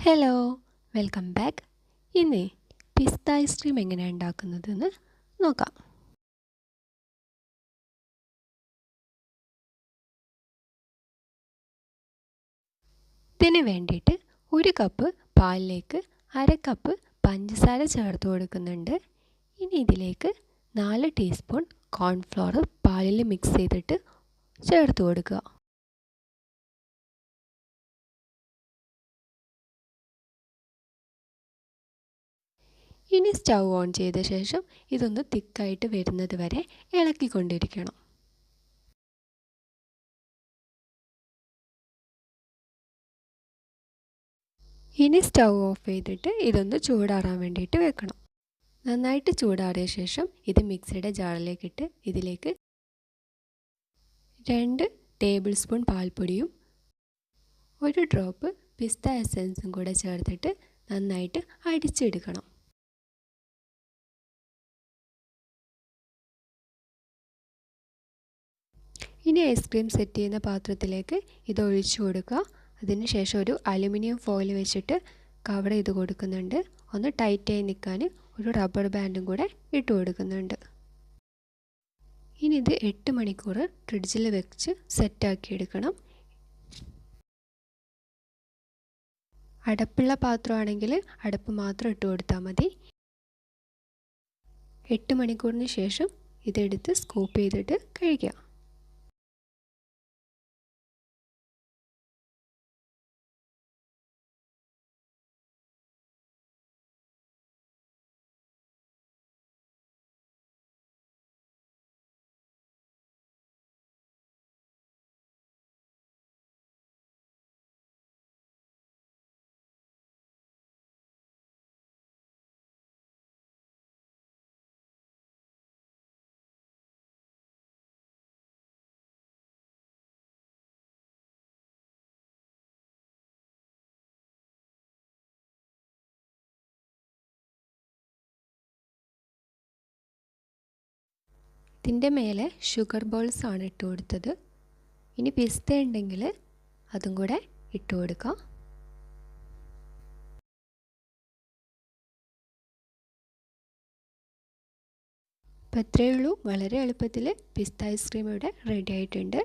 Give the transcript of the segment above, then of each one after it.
Hello welcome back ഇന്ന് പിസ്ത ice cream എങ്ങനെയാണ് ഉണ്ടാക്കുന്നതെന്ന് നോക്കാം. ഇതിന് വേണ്ടിയിട്ട് ഒരു കപ്പ് പാലിലേക്ക് അര കപ്പ് പഞ്ചസാര ചേർത്ത് കൊടുക്കുന്നുണ്ട്. ഇനി ഇതിലേക്ക് നാല് ടീസ്പൂൺ കോൺഫ്ലോർ പാലിൽ മിക്സ് ചെയ്തിട്ട് ചേർത്ത് കൊടുക്കുക. ഇനി സ്റ്റൗ ഓൺ ചെയ്ത ശേഷം ഇതൊന്ന് തിക്കായിട്ട് വരുന്നത് വരെ ഇളക്കിക്കൊണ്ടിരിക്കണം. ഇനി സ്റ്റൗ ഓഫ് ചെയ്തിട്ട് ഇതൊന്ന് ചൂടാറാൻ വേണ്ടിയിട്ട് വെക്കണം. നന്നായിട്ട് ചൂടാറിയ ശേഷം ഇത് മിക്സിയുടെ ജാറിലേക്കിട്ട് ഇതിലേക്ക് രണ്ട് ടേബിൾ സ്പൂൺ പാൽപ്പൊടിയും ഒരു ഡ്രോപ്പ് പിസ്ത എസൻസും കൂടെ ചേർത്തിട്ട് നന്നായിട്ട് അടിച്ചെടുക്കണം. ഇനി ഐസ്ക്രീം സെറ്റ് ചെയ്യുന്ന പാത്രത്തിലേക്ക് ഇത് ഒഴിച്ചു കൊടുക്കുക. അതിനുശേഷം ഒരു അലുമിനിയം ഫോയിൽ വെച്ചിട്ട് കവർ ചെയ്ത് കൊടുക്കുന്നുണ്ട്. ഒന്ന് ടൈറ്റായി നിൽക്കാൻ ഒരു റബ്ബർ ബാൻഡും കൂടെ ഇട്ട് കൊടുക്കുന്നുണ്ട്. ഇനി ഇത് എട്ട് മണിക്കൂർ ഫ്രിഡ്ജിൽ വെച്ച് സെറ്റാക്കി എടുക്കണം. അടപ്പുള്ള പാത്രമാണെങ്കിൽ അടപ്പ് മാത്രം ഇട്ട് കൊടുത്താൽ മതി. എട്ട് മണിക്കൂറിന് ശേഷം ഇതെടുത്ത് സ്കൂപ്പ് ചെയ്തിട്ട് കഴിക്കാം. ഇതിന്റെ മേലെ ഷുഗർ ബോൾസ് ആണ് ഇട്ട് കൊടുത്തത്. ഇനി പിസ്ത ഉണ്ടെങ്കിൽ അതും കൂടെ ഇട്ട് കൊടുക്കാം. അപ്പം ഇത്രയേ ഉള്ളൂ. വളരെ എളുപ്പത്തിൽ പിസ്ത ഐസ്ക്രീം ഇവിടെ റെഡി ആയിട്ടുണ്ട്.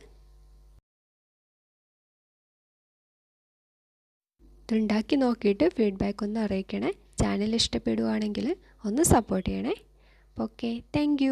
ഇതുണ്ടാക്കി നോക്കിയിട്ട് ഫീഡ്ബാക്ക് ഒന്ന് അറിയിക്കണേ. ചാനൽ ഇഷ്ടപ്പെടുവാണെങ്കിൽ ഒന്ന് സപ്പോർട്ട് ചെയ്യണേ. Okay thank